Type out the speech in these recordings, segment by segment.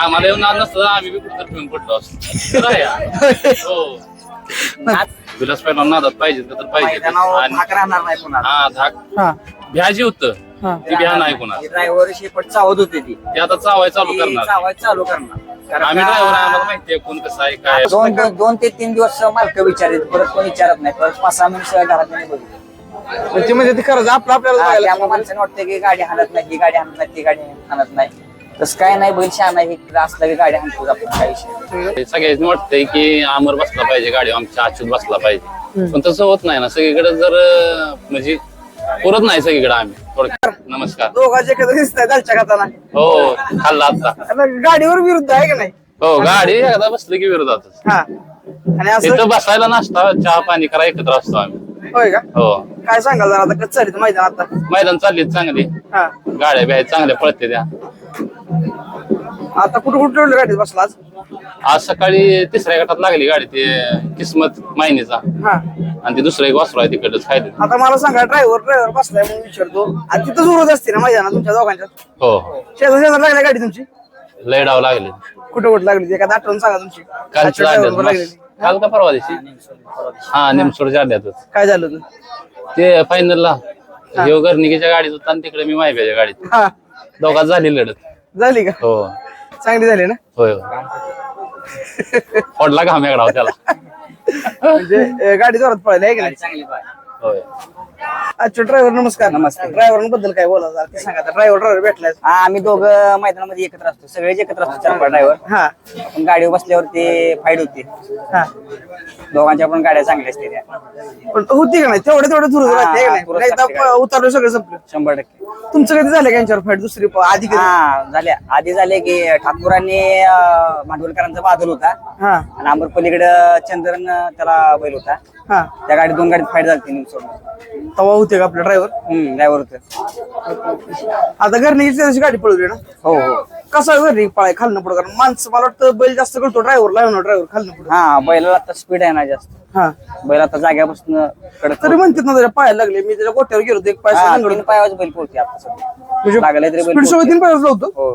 आम्हाला येऊन आज नसतं आम्ही बी कुठं पिऊन पडलो असतो. खरं आहे. हो. विलास पहिला नादात पाहिजे तर पाहिजे मैदानावर आणि भाग राहणार नाही कोणाला. हा धाक. हा. भ्याजी होतं हा. ती भ्या नाही कोणाला. ड्रायव्हर शेपट चावत होते ती. ते आता चावाय चालू ती करणार. चावायचं चालू करणार. कारण आम्ही का- ड्रायव्हर आम्हाला माहितीये कोण कसं आहे काय दोन दोन दोन ते तीन दिवस मालक विचारित परत कोण विचारत नाही. परत पाच सहा मिनिट घरात नाही बघितलं पण ते म्हणजे ते खरंच आपलं आपल्याला हा, बघायला त्यामुळे माणसाने वाटतं की गाडी हाणत नाही ही गाडी हाणत नाही ती गाडी हाणत नाही. तसं काय नाही बैल शहा नाही असलं की गाडी हाणतो आपण काय विषय ते सगळ्यांनी वाटतंय की अमर बसला पाहिजे गाडी आमच्या अच्युत बसला पाहिजे. पण तसं होत नाही ना सगळीकडे जर अं, म्हणजे पुरत नाही सगळीकडे आम्ही. थोडक्यात नमस्कार. दोघांचे एकत्र दिसत दालच्या खाताना हो खाल्ला आता गाडीवर विरुद्ध आहे का नाही? हो गाडी एकदा बसली की विरोधातच. हा. आणि असं तिथं बसायला नाश्ता चहा पाणी करा एकत्र असतो आम्ही. होय का? हो. काय सांगाल जरा? आता कसं चालत मैदान आता? मैदान चालली चांगली. हा. गाड्या बिया चांगल्या पळते त्या. आता कुठं कुठं ठेवलं गाडीत बसला आज? आज सकाळी तिसऱ्या गटात लागली गाडी ते किस्मत मायनीचा. हा. आणि ते दुसरं एक वासरू आहे तिकडच खायला. आता मला सांगा ड्रायव्हर ड्रायव्हर बसलाय म्हणून विचारतो. आणि तिथंच उरत असते ना मैदानात तुमच्या दोघांच्यात? हो. हो शेजार शेजार लागली गाडी तुमची? लय डाव लागले. कुठं कुठं लागली एखादा आठवण सांगा तुमची. कालची लागली काल का परवा दिवशी? हा निमसोड जाड्यातच काय झालं होतं? ते फायनलला ह्यो गर्निकीच्या गाडीत होता आणि तिकडे मी माहिती गाडीत. हा. दोघात झाली लढत. झाली का? हो. चांगली झाली ना? होय. होय फोडला घाम वेगळा हो त्याला. म्हणजे अं, गाडी जोरात पळाली आहे की नाही? चांगली पाय होय. अच्छा ड्रायव्हर नमस्कार. नमस्कार. ड्रायव्हरबद्दल काय बोला जरा ते सांगा. ड्रायव्हर ड्रायव्हर भेटलाय. हा आम्ही दोघं मैदानामध्ये एकत्र असतो. सगळेच एकत्र असतो चार ड्रायव्हर हा. आपण गाडीवर बसल्यावर ते फाईट होते. हा. दोघांच्या पण गाड्या चांगल्या असते त्या पण होती का नाही? तेवढे तेवढे थोडं हा, राहते हा, नाही. उतरलं सगळं संपलं. शंभर टक्के. तुमचं कधी झालं का यांच्यावर फाईट दुसरी प- आधी कधी? हा झाल्या. आधी झाले की ठाकूरांनी अं, भांडवलकरांचा बादल होता. हा. आणि आंबर पलीकडं चंद्रन त्याला बैल होता. हा. त्या गाडी दोन गाडीत फाईट झाली तीन सोडून तवा होते का आपलं ड्रायव्हर हम्म ड्रायव्हर होतं. आता घरनी त्याची गाडी पळवली ना? हो हो. कसा घरनी पळाय खालनं पुढं कारण माणसं मला वाटतं बैल जास्त करतो ड्रायव्हर लावणार ड्रायव्हर खालनं पुढं. हा बैलाला आता स्पीड आहे ना जास्त. हा. बैल आता जाग्यापासून कडक तरी म्हणतात ना त्याच्या पायाला लागले. मी त्याच्या गोट्यावर गेलो होतो एक पाय हा, तीन पायावर बैल पोहोचते आता सध्या लागलाय तरी बैल स्पीड सोबत. तीन पायावर होतो हो.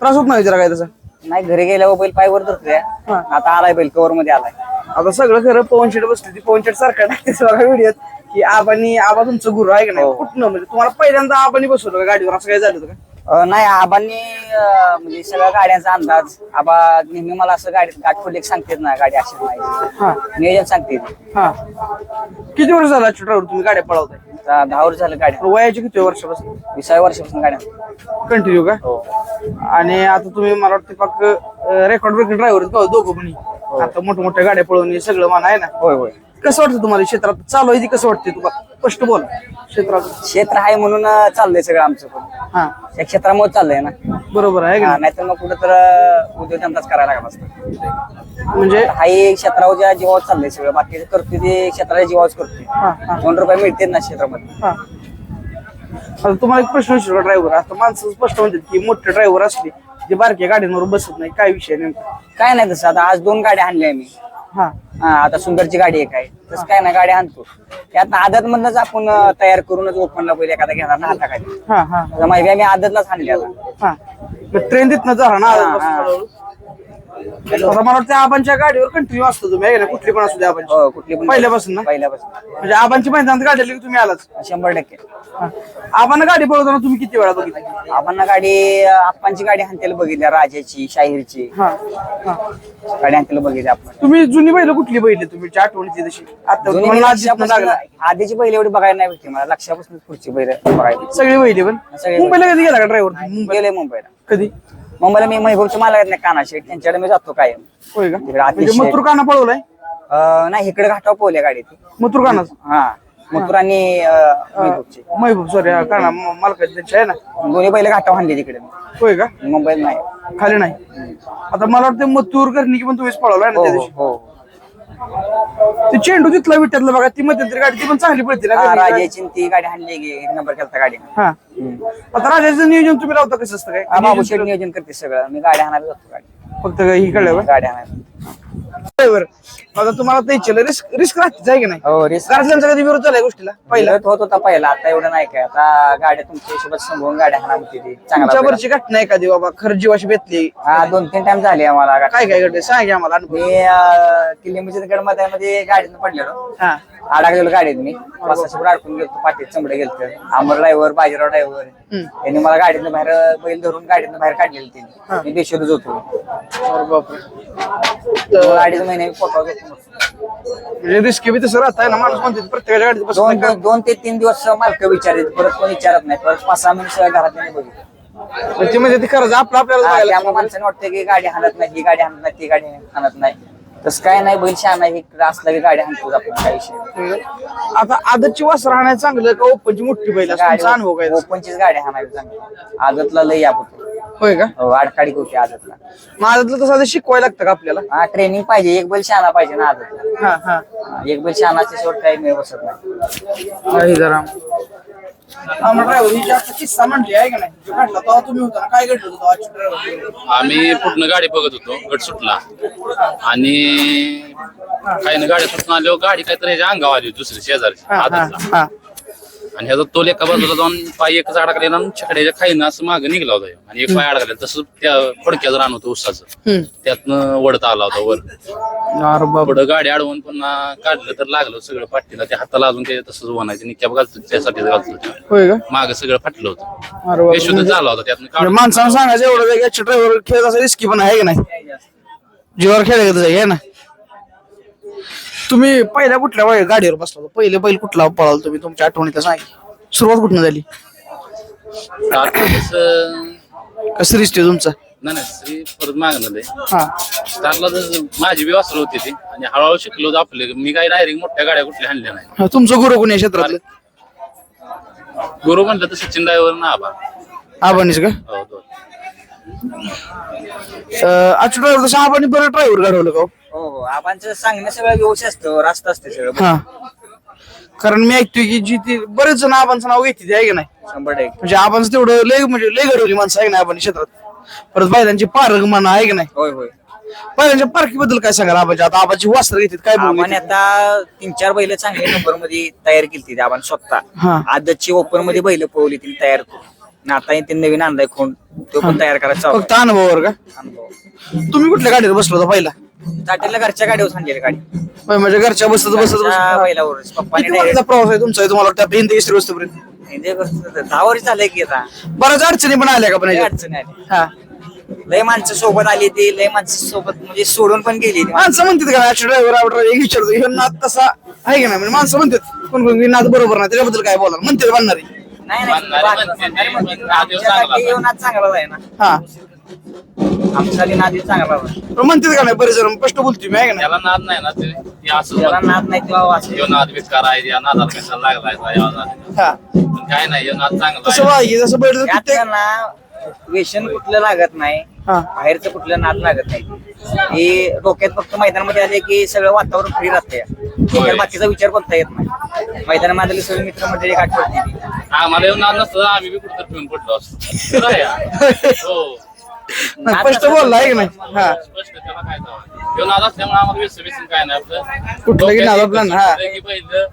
त्रास होत नाही जरा काय त्याचा? नाही घरी गेल्यावर बैल पायवर धरतोय. हा. आता आलाय बैल कवर मध्ये आलाय. आता सगळं खरं पवन शेट बसली ती पवन शेट सारखं बघा व्हिडिओत की आबानी आबा तुमचं गुरु आहे का नाही? हो. कुठनं? म्हणजे तुम्हाला पहिल्यांदा आबानी बसवलं का गाडीवर? असं काय झालं होतं का? अं, नाही आबांनी अं, म्हणजे सगळ्या गाड्यांचा अंदाज. आबा नेहमी मला असं गाडी गाठ खोली सांगतेत ना गाडी अशी नाही. हा. नियोजन सांगते हा. किती वर्ष झाला ड्रायव्हर तुम्ही गाड्या पळवताय? दहा वर्ष झालं गाड्या. वयाची किती वर्षापासून? विसाव्या वर्षापासून गाड्या. कंटिन्यू का? हो. आणि आता तुम्ही मला वाटतं फक्त रेकॉर्ड ब्रेकिंग ड्रायव्हर दोघं हो. आता मोठ्या मोठ्या गाड्या पळवून हे सगळं मान आहे ना. होय होय. कसं वाटतं तुम्हाला क्षेत्रात? चालू आहे ती कसं वाटते तुम्हाला? स्पष्ट बोल. क्षेत्रात. क्षेत्र आहे म्हणून चाललंय सगळं आमचं पण. हा. या क्षेत्रामुळे चाललंय ना. बरोबर आहे का हा, नाहीतर मग कुठं तर अं, उद्योगधंदाच करायला लागला असतं? म्हणजे? हाही क्षेत्रावरच्या जीवावर चाललंय सगळं बाकी करते ते क्षेत्राच्या जीवावर करते हा हा. दोन रुपये मिळते ना क्षेत्रामध्ये. हा. आता तुम्हाला एक प्रश्न विचारू ड्रायव्हर आता माणसं स्पष्ट म्हणतात की मोठे ड्रायव्हर असले जे बारक्या गाड्यांवर बसत नाही काय विषय नेमका? काय नाही तसं. आता आज दोन गाड्या आणल्या मी हा. हा आता सुंदरची गाडी एक आहे. तसं काय ना गाडी आणतो. त्यात आदत मधनच आपण अं, तयार करूनच ओपनला पहिले एखादा घेणार ना हाताखाली हा हा. आता माहिती आहे, मी आदतलाच आणली आता. ट्रेन तिथनं झाला ना हा, हा. आता मला वाटतं आबांच्या गाडीवर कंटिन्यू असतो तुम्ही आहे का नाही? कुठली पण असू द्या आबांची. हो कुठली पण पहिल्यापासून ना? पहिल्यापासून. म्हणजे आबांची मैदानात गाडी आली की तुम्ही आलाच. शंभर टक्के. हा. आबांना गाडी पळवताना तुम्ही किती वेळा बघितली? आपण गाडी आप्पांची गाडी हाणतेला बघितल्या राजाची शाहीरची. हा हा. गाडी हाणतेला बघितली आपण तुम्ही जुनी बैल कुठली बैल तुमची आठवणीची तशी आता जुनी तुम्हाला लक्षापासून लागला आधीची बैल एवढी बघायला नाही भेटली मला. लक्षापासून पुढची बैल बघायला सगळी बैली पण? सगळी मुंबईला कधी गेला का ड्रायव्हर मुंबई गेले मुंबईला. कधी? मुंबईला मी महबूबचे मला येत नाही कानाशेट त्यांच्याकडे मी जातो कायम. होय का? तिकडे अतिशय- म्हणजे मथुर काना पळवलाय? अं, नाही इकडे घाटावर पोहल्या गाडी ती. मथुर कानाच हा मथुर आणि अं, महबूबची महबूब सॉरी काना मालकाची त्यांची आहे ना? दोन्ही बैल घाटावर हाणली तिकडे होय का? मुंबईत नाही. खाली नाही. आता मला वाटतं मथुर करणी पण तुम्हीच पळवलाय ना हो त्या हो दिवशी? हो. ती चेंडू तिथला विट्यातला बघा ती मध्यंतरी गाडी ती पण चांगली पळते ना हा. राजाची ती गाडी हाणली गे- एक नंबर केलता गाडी. हा. आता राजाचं नियोजन तुम्ही लावता कसं असतं काय? बाबू शेट नियोजन करते सगळं. मी गाडी हाणायला जातो गाडी. फक्त ही कळलं गाडी हाणायला. ड्रायव्हर आता तुम्हाला ते इच्छा रिस्क रिस्क राहतेच आहे की नाही? हो रिस्क घरातल्यांचा कधी विरोध झालाय गोष्टीला? पहिला. होत होता पहिला आता एवढं नाही काय. आता गाड्या तुमच्या हिशोबात संभवून गाड्या हाना होती ती तुमच्या. वरची घटना एखादी बाबा खरं जीवाशी बेतली हा दोन तीन टाइम झाले आम्हाला. काय काय घडले सांग आम्हाला अनुभव. मी गडमध्ये गाडीनं पडलेलो. हा. अडकलेलो गाडीत मी. पुढे अडकून गेलो पाठीत चमडे गेलत. अमर ड्रायव्हर बाजीराव ड्रायव्हर हम्म. यांनी मला गाडीतनं बाहेर बैल धरून गाडीतनं बाहेर काढलेलं त्यांनी. मी बेशोधच होतो. अरे बापरे. दोन अडीच महिने होतो. म्हणजे रिस्क बी तसं राहत आहे ना माणूस म्हणते प्रत्येकाच्या गाडीत बसून दोन दोन ते तीन दिवस मालक विचारित परत कोण विचारत नाही. परत पाच सहा मिनिट घरात नाही बघितलं. ते म्हणजे ते खरंच आपलं आपल्याला हा, बघायला माणसाने वाटतं की गाडी हाणत नाही ही गाडी हाणत नाही ती गाडी हाणत नाही. तसं काय नाही बैल शहा नाही असलं की गाडी हाणतोच आपण काही विषय नाही. आता आदतची वास राहण्यात चांगलं का? ओपनची मोठी बैल असं तुमचा अनुभव काय? गाडी ओपनचीच गाडी हाणावी चांगली आदतला लई आप होतो होय का? हो, आडकाडी होती आदतला. मग आदतलं तसं आधी शिकवायला लागतं का आपल्याला? हा ट्रेनिंग पाहिजे. एक बैल शहाणा पाहिजे ना आदतला. हा हा. हा, एक बैल शहाणाच्या शेवट काही मिळ बसत नाही. जरा. हा ही किस्सा म्हटली आहे का नाही? जो घडला तेव्हा तुम्ही होता ना काय घडलं होतं आजच्या ड्रायव्हर आम्ही पूर्ण गाडी बघत होतो गट सुटला. आणि काही ना गाडी सुटून आल्यावर गाडी काहीतरी ह्याच्या अंगावर आली दुसरी शेजारची हा हा आदतला. हा. आणि ह्याचा तोल एका बाजूला जाऊन पाय एकच अडकलेला आणि छकड्याच्या खाईनं असं मागं निघला होता ह्यो. आणि एक पाय अडकला तसं त्या फडक्याचं रान होतं उसाचं. त्यातनं वडता आला होता वर. अरे बाप. पुढं गाडी अडवून पुन्हा काढलं तर लागलं सगळं पाठीला त्या हाताला अजून ते तसंच वनायचं. निक्याप घालतो त्यासाठी घालतो होय का? माग सगळं फाटलं होतं. अरे बाप. बेशुद्ध झाला होता त्यातनं म्हणजे काढून माणसानं सांगायचं एवढं वेगळ्या ड्रायव्हर खेळ असं रिस्की पण आहे की नाही? जीवावर खेळ आहे ना. तुम्ही पहिल्या कुठल्या वय- गाडीवर बसला होता? पहिले बैल कुठला पळाला तुम्ही? तुमच्या आठवणीत सांग सुरुवात कुठनं झाली? आता कसं रिस्क तुमचा? नाही नाही श्री परत मागणं लय. हा. स्टारला तर माझी बी वासरं होती ती. आणि हळूहळू शिकलो आपले. मी काही डायरेक्ट मोठ्या गाड्या कुठल्या आणल्या नाही. हा, तुमचं गुरु कोणी या क्षेत्रातलं? गुरु म्हणलं तर सचिन ड्रायव्हर ना आबा आबानीच का? हो दोन. आजच्या ड्रायव्हर तसं आबानी बरं ड्रायव्हर घडवलं का हो? हो हो. आबांचं सांगणं सगळं व्यवस्थित असतं रास्त असते सगळं. हा. कारण मी ऐकतोय की जी ती बरेच जण आबांचं नाव घेते आहे की नाही? शंभर टक्के. म्हणजे आबांचं तेवढं लय म्हणजे लय घडवली माणसं आहे की नाही आबानी क्षेत्रात? परत बैलांची पारग म्हणा आहे की नाही? होय होय. बैलांच्या पारखी बद्दल काय सांगाल आबाच्या? आता आबाची वास्त्र घेतात काय बोलू आबाने आता तीन चार बैल चांगले नंबरमध्ये तयार केली आपण स्वतः. हा. आदतची ओपनमध्ये बैल पळवली तिने तयार करून आता ते नवीन आणलाय खोंड तो पण तयार करायचा फक्त अनुभवावर का. अनुभव. तुम्ही कुठल्या गाडीवर बसलो होता पहिला? ताटेला घरच्या गाडीवर सांगलेली गाडी. होय, म्हणजे घरच्या बसत बसत घरच्या बसत बैलावरच पप्पाने किती वर्षाचा प्रवास आहे तुमचा? तुम्हाला वाटतं हिंदी वस्तूपर्यंत? दहा वर्ष झालंय की आता. बऱ्याच अडचणी पण आल्या का पण लय? अडचण आली हा. लय माणसं सोबत आली ती लय माणसं सोबत म्हणजे सोडून पण गेली ती. माणसं म्हणतात का ड्रायव्हर आवडर एक विचारतो ह्यो नाद तसा आहे की नाही? म्हणजे माणसं म्हणतात कोण कोण की नाद बरोबर नाही त्याच्याबद्दल काय बोला म्हणतात म्हणणारे नाही नाही म्हणते, नाद ह्यो आमच्यासाठी चांगला आहे ना. हा. आमच्यासाठी नाद ह्यो चांगला म्हणतात का नाही बरेच जण स्पष्ट बोलतोय मी आहे का नाही? त्याला नाद नाही ना ते? ते असं ज्याला नाद नाही तेव्हा वाचले. नाद विस्कार आहे या नादाला कशाला लागलाय या नादाला. हा. पण काय नाही ह्यो नाद चांगला तसं आहे. वाई जसं कित्येक व्यसन कुठलं लागत नाही हा. बाहेरचं कुठलं नाद लागत नाही. हे डोक्यात फक्त मैदानामध्ये आले की सगळं वातावरण फ्री राहते डोक्यात बाकीचा विचार कोणता येत नाही. मैदानामध्ये सगळे मित्र मंडळी गाठ पडते ती. आम्हाला येऊन नसतं आम्ही बी कुठं पिऊन पडलो असतो. खरं आहे यार. हो. नाही, स्पष्ट बोलला आहे की नाही? हा. स्पष्ट त्याला काय जावं. असल्यामुळे आम्हाला व्यसन बिसन काय नाही आपलं. कुठलं की नाद आपला? ना, हा. डोक्यात की पहिलं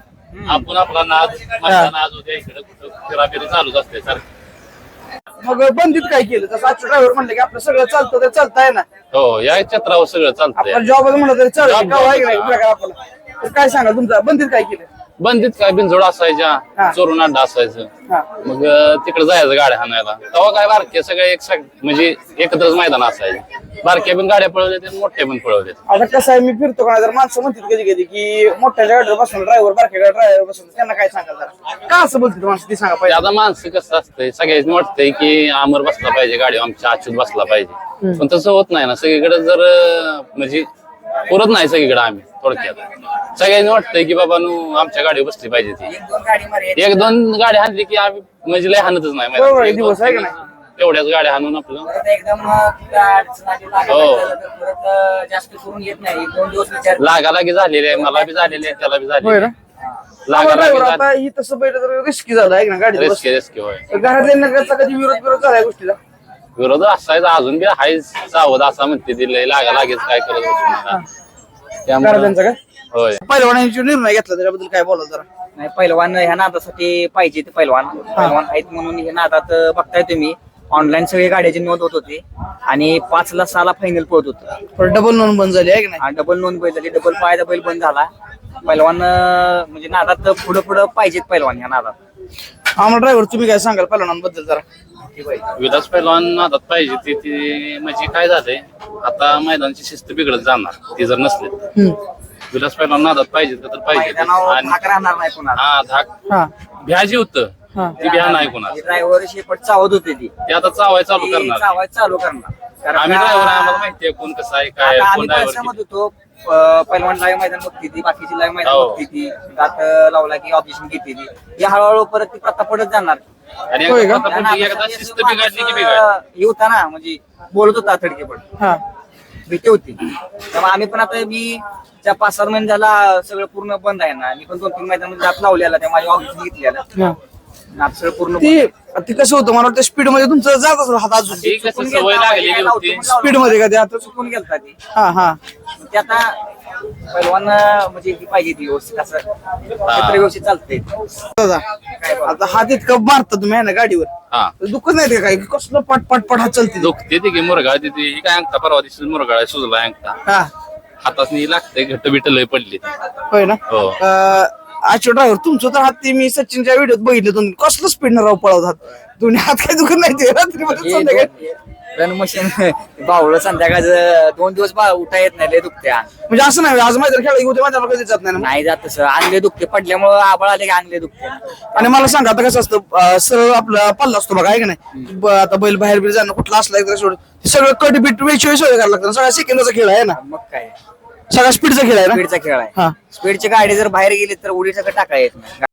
आपण आपला नाद माझा नाद होत्या इकडे कुठं फिराफिरी चालूच असते सारखं. मग बंदीत काय केलं? तसं आजचं ड्रायव्हर म्हणलं की आपलं सगळं चालतं तर चालतंय ना. हो या क्षेत्रावर सगळं चालतंय. आपला जॉब म्हणलं तरी चालतं Job का आहे की नाही. प्रकार आपला तर काय सांगा तुमचा? बंदीत काय केलं? बंदीत काय बिनजोड. असायच्या चोरून अड्डा असायचं. मग तिकडे जायचं गाड्या हाणायला. तेव्हा काय बारके सगळे एक म्हणजे एकत्रच मैदान असायचे. बारक्या पण गाड्या पळवल्या मोठ्या पण पळवल्या आता कसं आहे मी फिरतो का तर माणसं म्हणतात कधी कधी की मोठ्या गाडीवर बसून ड्रायव्हर बारक्या गाडी ड्रायव्हर बसून त्यांना काय सांगाल जरा? का असं बोलतात माणसं? ती सांगा पाहिजे आता माणसं कसं असतंय सगळ्यांनी वाटतंय की अमर बसला पाहिजे गाडी आमच्या अच्युत बसला पाहिजे. पण तसं होत नाही ना सगळीकडे जर म्हणजे पुरत नाही सगळीकडे आम्ही. थोडक्यात. सगळ्यांनी वाटतंय की बाबा नू आमच्या गाडीवर बसली पाहिजे ती. एक दोन गाडी मारे एक दोन गाडी हाणली की आम्ही म्हणजे लय हाणतच नाही बरोबर आहे, मैदानात. दिवस आहे का नाही? तेवढ्याच गाड्या हाणून आपलं. परत एकदम अं, कुठं अडचण आली, लागत हो. झालं तर परत अं, जास्त करून येत नाही. एक दोन दिवस विचार लागालागी झालेली आहे मला बी झालेली आहे त्याला बी होय झालेली ना? लागालागी ड्रायव्हर आता ही तसं बैल तर रिस्की झालं आहे ना गाडी रेस्की रेस्की होय. घरातल्या नगरचा कधी विरोध विरोध झाला या गोष्टीला? विरोध असायचा अजून बी हाय सावध असा म्हणते दिले लागा लागेच काय करत बसू नका. त्यामुळे होय. पहिलवानांची निर्णय घेतला त्याच्याबद्दल काय बोला जरा? नाही पैलवान ह्या नादासाठी पाहिजे ते पैलवान पैलवान आहेत म्हणून हे नादात बघताय तुम्ही. ऑनलाईन सगळी गाड्याची नोंद होत होती. आणि पाच ला सहाला फायनल पळत होतं. पण डबल नोंद बंद झाली आहे की नाही? डबल नोंद बैल झाली. डबल पायदा बैल बंद झाला. पैलवान अं, म्हणजे नादात पुढं पुढं पाहिजेत पैलवान ह्या नादात. आम्हाला ड्रायव्हर तुम्ही काय सांगाल पहिलवानांबद्दल जरा? विलास पैलवान नादात पाहिजे ती ती म्हणजे काय झालंय आता मैदानाची शिस्त बिघडत जाणार ती जर नसली तर. हम्म. विलास पैलवान नादात पाहिजे तर पाहिजे. आणि भाग राहणार नाही कोणाला. हा धाक. हा. भ्या जी होतं हा. ती भ्या नाही कोणाला. ड्रायव्हर शेपट चावत होते ती. ते आता चावाय चालू ती करणार. चावाय चालू करणार. कारण आम्ही का- ड्रायव्हर आम्हाला माहितीये कोण कसं आहे काय आता आहे, आम्ही कोण ड्रायव्हर होतो अं, पहिलवान लाईव्ह मैदान बघते ती बाकीची लाईव्ह मैदान हो. बघते ती. दात लावला की ऑब्जेक्शन घेते ती. ही हळूहळू परत ती प्रथा पडत जाणार. आणि होय का? एकदा त्या पण एकदा नादासाठी शिस्त असं बिघडली की माणूस, बिघडली अं, हे होता ना म्हणजे बोलत होता थडके पण. हा. भीती होती. त्यामुळे आम्ही पण आता मी त्या पाच सात महिने झाला सगळं पूर्ण बंद आहे ना. मी पण दोन तीन महिन्यामध्ये दात लावलेला त्या माझ्या ऑब्जेक्शन घेतलेला. हा. सगळं पूर्ण ते ते कसं होतं मला वाटतं स्पीडमध्ये तुमचं जात असेल हात अजून. ती कसं सवय लागलेली होती. स्पीडमध्ये का ते आता? चुकून गेलता ती. हा हा. ते आता पैलवान म्हणजे ही पाहिजे ती व्यवस्थित असं. क्षेत्र व्यवस्थित चालते दादा आता हात इतका मारता तुम्ही आहे ना गाडीवर? हा. दुखत नाही ते काय? कसलं पट पट पट हात चालते. दुखते ती की मुरगाळ तिथे ही काय अंगठा परवा दिवशी मुरगाळ सुजला अंगठा. हा. हातासनी लागते घट्ट बिट्ट लय पडली होय ना? हो. आजचे ड्रायव्हर तुमचं तर हात ते मी सचिनच्या व्हिडिओत बघितलं तुम्ही कसलं स्पीड राव पळवतात? दोन्ही हात काय दुखत नाही ते? रात्री रन मशीन बावळ संध्याकाळचं दोन दिवस बा उठा येत नाही लय दुखत्या. म्हणजे असं नाही आज मैदान खेळा उद्या मैदान कधी जात नाही ना नाही जात तसं. आणले दुखते पडल्यामुळं आबळ आले की आणले दुखते. आणि मला सांगा आता कसं असतं अं, सरळ आपला पल्ला असतो बघा आहे का नाही? ब- आता बैल बाहेर बिर जाणं कुठला असला एकदा सोड. सगळं कट बीट वेळची वेळ करायला लागतं. सगळ्या सेकंदाचा खेळ आहे ना? मग काय? सगळ्या स्पीडचा खेळ आहे ना? स्पीडचा खेळ आहे. हा. स्पीडची गाडी जर बाहेर गेली तर उडी सगळं टाका येत नाही.